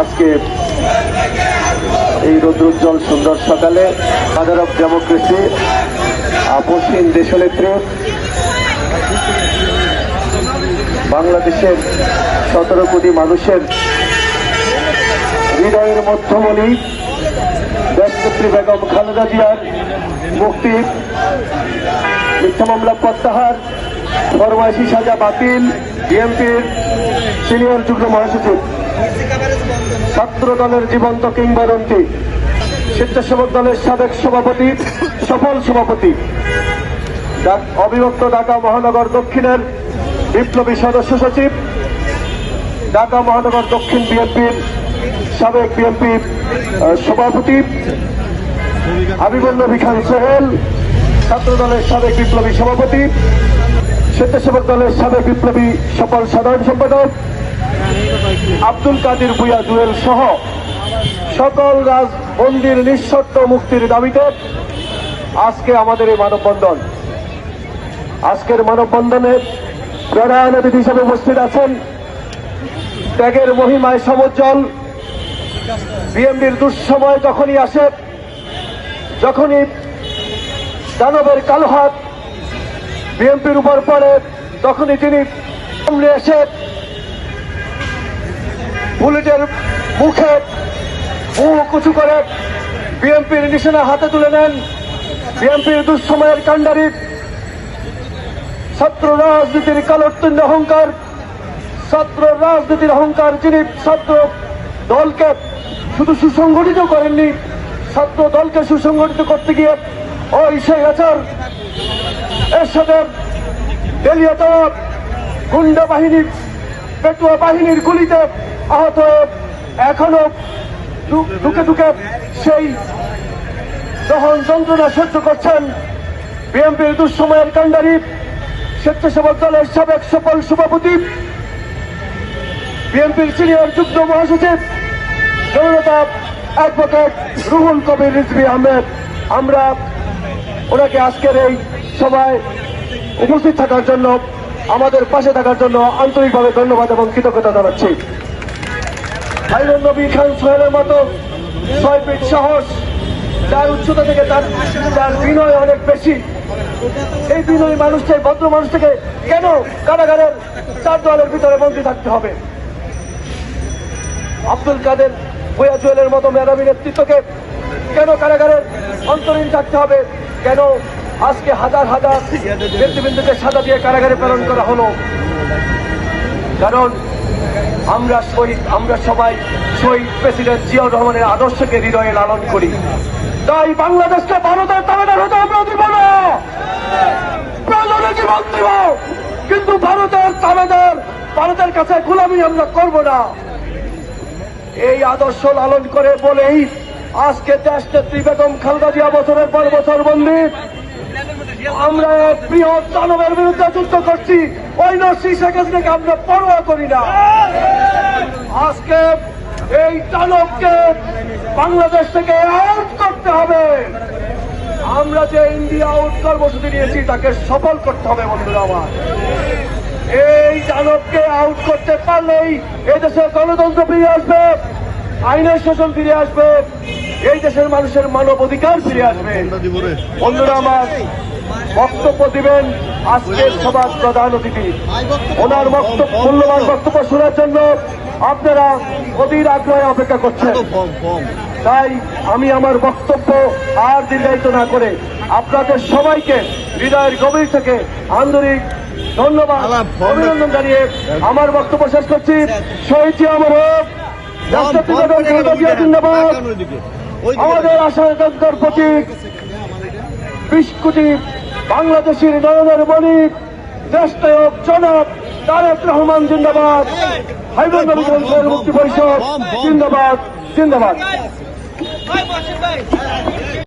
আজকে এই রৌদ্রোজ্জ্বল সুন্দর সকালে ফাদার অফ ডেমোক্রেসি আপসহীন দেশনেত্রী, বাংলাদেশের সতেরো কোটি মানুষের হৃদয়ের মধ্যমণি, দেশনেত্রী বেগম খালেদা জিয়ার মুক্তি। মিথ্যা মামলা প্রত্যাহার। ফরমাইশি সাজা বাতিল। বিএনপির সিনিয়র যুগ্ম মহাসচিব। ছাত্র দলের জীবন্ত কিংবদন্তি। স্বেচ্ছাসেবক দলের সাবেক সভাপতি, সফল সভাপতি। অবিভক্ত ঢাকা মহানগর দক্ষিণের বিপ্লবী সদস্য সচিব। ঢাকা মহানগর দক্ষিণ বিএনপির সাবেক বিএনপির সভাপতি। হাবিবুল নবী খান সোহেল ছাত্র দলের সাবেক বিপ্লবী সভাপতি, স্বেচ্ছাসেবক দলের সাবেক বিপ্লবী সফল সাধারণ সম্পাদক, আব্দুল কাদির ভুয়া জুয়েল সহ সকল রাজবন্দির নিঃশর্ত মুক্তির দাবিতে আজকে আমাদের এই মানববন্ধন। আজকের মানববন্ধনে প্রধান অতিথি হিসেবে উপস্থিত আছেন ত্যাগের মহিমায় সমুজ্জ্বল বিএমপির দুঃসময় যখনই আসে যখনই দানবের কালো হাত বিএনপির উপর পড়ে, তখনই তিনি এসে বুলেটের মুখে মুখ উঁচু করে বিএনপির নিশানা হাতে তুলে নেন। বিএনপির দুঃসময়ের কাণ্ডারি ছাত্র রাজনীতির কালোত্তীর্ণ অহংকার, ছাত্র রাজনীতির অহংকার যিনি ছাত্র দলকে শুধু সুসংগঠিত করেননি ছাত্র দলকে সুসংগঠিত করতে গিয়ে ওই সেই আচার এর সাথে দেলিয়াত গুন্ডা বাহিনীর, পেটুয়া বাহিনীর গুলিতে আহত এখনও দুকে দুকে সেই দহন যন্ত্রণা সহ্য করছেন বিএনপির দুঃসময়ের কাণ্ডারি স্বেচ্ছাসেবক দলের সাবেক সফল সভাপতি, বিএনপির সিনিয়র যুগ্ম মহাসচিব জনতা অ্যাডভোকেট রুহুল কবির রিজভি আহমেদ, আমরা ওনাকে আজকের এই সভায় উপস্থিত থাকার জন্য, আমাদের পাশে থাকার জন্য আন্তরিকভাবে ধন্যবাদ এবং কৃতজ্ঞতা জানাচ্ছি। হাইরন নবী খান সোহেলের মতো ছয় ফিট সাহস, যার উচ্চতা থেকে তার তার বিনয় অনেক বেশি। এই বিনয়ী মানুষটাই ভদ্র মানুষটাকে কেন কারাগারের চার দলের ভিতরে বন্দী থাকতে হবে? আব্দুল কাদের বইয়া জুয়েলের মতো মেধাবী নেতৃত্বকে কেন কারাগারের অন্তরীণ থাকতে হবে? কেন আজকে হাজার হাজার নেতৃবৃন্দকে সাদা দিয়ে কারাগারে প্রেরণ করা হলো? কারণ আমরা শহীদ, আমরা সবাই শহীদ প্রেসিডেন্ট জিয়াউর রহমানের আদর্শকে হৃদয়ে লালন করি। তাই বাংলাদেশকে ভারতের তাবেদার হতে আমরা দিব না। জীবন দিব। কিন্তু ভারতের তাবেদার ভারতের কাছে গোলামি আমরা করব না। এই আদর্শ লালন করে বলেই আজকে দেশ নেত্রী বেগম খালেদা জিয়া বছরের পর বছর বন্দী। আমরা বৃহৎ দানবের বিরুদ্ধে যুদ্ধ করছি, ওই নরসি শেখ হাসিনাকে আমরা পরোয়া করি না। আজকে এই দানবকে বাংলাদেশ থেকে আউট করতে হবে। আমরা যে ইন্ডিয়া আউট কর্মসূচি নিয়েছি, তাকে সফল করতে হবে, বন্ধুরা আমার। এই দানবকে আউট করতে পারলেই এদেশে গণতন্ত্র ফিরে আসবে, আইনের শাসন ফিরে আসবে, এই দেশের মানুষের মানব অধিকার ফিরে আসবে। বন্ধুরা, আমার বক্তব্য দিবেন আজকের সভার প্রধান অতিথি। ওনার বক্তব্য, মূল্যবান বক্তব্য শোনার জন্য আপনারা অধীর আগ্রহে অপেক্ষা করছেন। তাই আমি আমার বক্তব্য আর দীর্ঘায়িত না করে আপনাদের সবাইকে হৃদয়ের গভীর থেকে আন্তরিক ধন্যবাদ অভিনন্দন জানিয়ে আমার বক্তব্য শেষ করছি শহীদ আমার হোক জিন্দাবাদ আমাদের আশা প্রতীক বিশ কোটি বাংলাদেশের নয়নের বণিক দেশনায়ক জনাব তারেক রহমান জিন্দাবাদ হাইবেন মুক্তি পরিষদ জিন্দাবাদ জিন্দাবাদ